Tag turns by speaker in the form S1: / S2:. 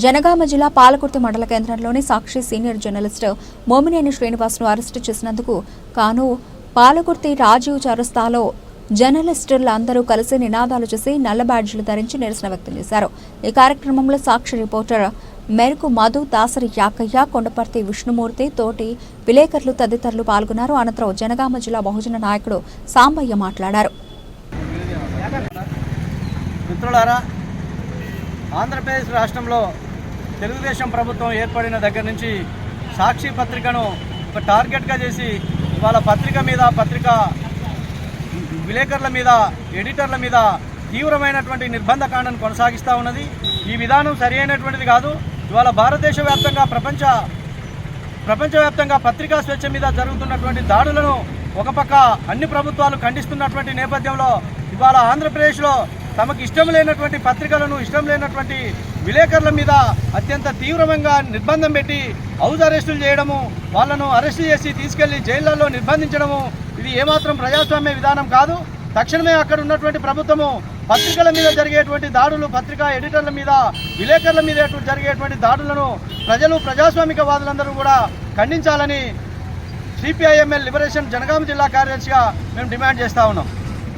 S1: జనగామ జిల్లా పాలకుర్తి మండల కేంద్రంలోని సాక్షి సీనియర్ జర్నలిస్ట్ మోమినేని శ్రీనివాస్ను అరెస్టు చేసినందుకు కాను పాలకుర్తి రాజీవ్ చరస్తాలో జర్నలిస్టులందరూ కలిసి నినాదాలు చేసి నల్ల బ్యాడ్జీలు ధరించి నిరసన వ్యక్తం చేశారు. ఈ కార్యక్రమంలో సాక్షి రిపోర్టర్ మెరుకు మధు దాసరి యాకయ్య కొండపర్తి విష్ణుమూర్తి తోటి విలేకరులు తదితరులు పాల్గొన్నారు. అనంతరం జనగామ జిల్లా బహుజన నాయకుడు సాంబయ్య మాట్లాడారు.
S2: ఆంధ్రప్రదేశ్ రాష్ట్రంలో తెలుగుదేశం ప్రభుత్వం ఏర్పడిన దగ్గర నుంచి సాక్షి పత్రికను ఒక టార్గెట్గా చేసి వాళ్ళ పత్రిక మీద పత్రిక విలేకరుల మీద ఎడిటర్ల మీద తీవ్రమైనటువంటి నిర్బంధకాండను కొనసాగిస్తూ ఉన్నది. ఈ విధానం సరి అయినటువంటిది కాదు. ఇవాళ భారతదేశ వ్యాప్తంగా ప్రపంచ ప్రపంచవ్యాప్తంగా పత్రికా స్వేచ్ఛ మీద జరుగుతున్నటువంటి దాడులను ఒక పక్క అన్ని ప్రభుత్వాలు ఖండిస్తున్నటువంటి నేపథ్యంలో ఇవాళ ఆంధ్రప్రదేశ్లో తమకు ఇష్టం లేనటువంటి పత్రికలను ఇష్టం లేనటువంటి విలేకరుల మీద అత్యంత తీవ్రంగా నిర్బంధం పెట్టి హౌస్ అరెస్టులు చేయడము వాళ్ళను అరెస్టు చేసి తీసుకెళ్ళి జైళ్ళలో నిర్బంధించడము ఇది ఏమాత్రం ప్రజాస్వామ్య విధానం కాదు. తక్షణమే అక్కడ ఉన్నటువంటి ప్రభుత్వము పత్రికల మీద జరిగేటువంటి దాడులు పత్రికా ఎడిటర్ల మీద విలేకరుల మీద జరిగేటువంటి దాడులను ప్రజలు ప్రజాస్వామికవాదులందరూ కూడా ఖండించాలని సిపిఐఎంఎల్ లిబరేషన్ జనగామ జిల్లా కార్యదర్శిగా మేము డిమాండ్ చేస్తా ఉన్నాం.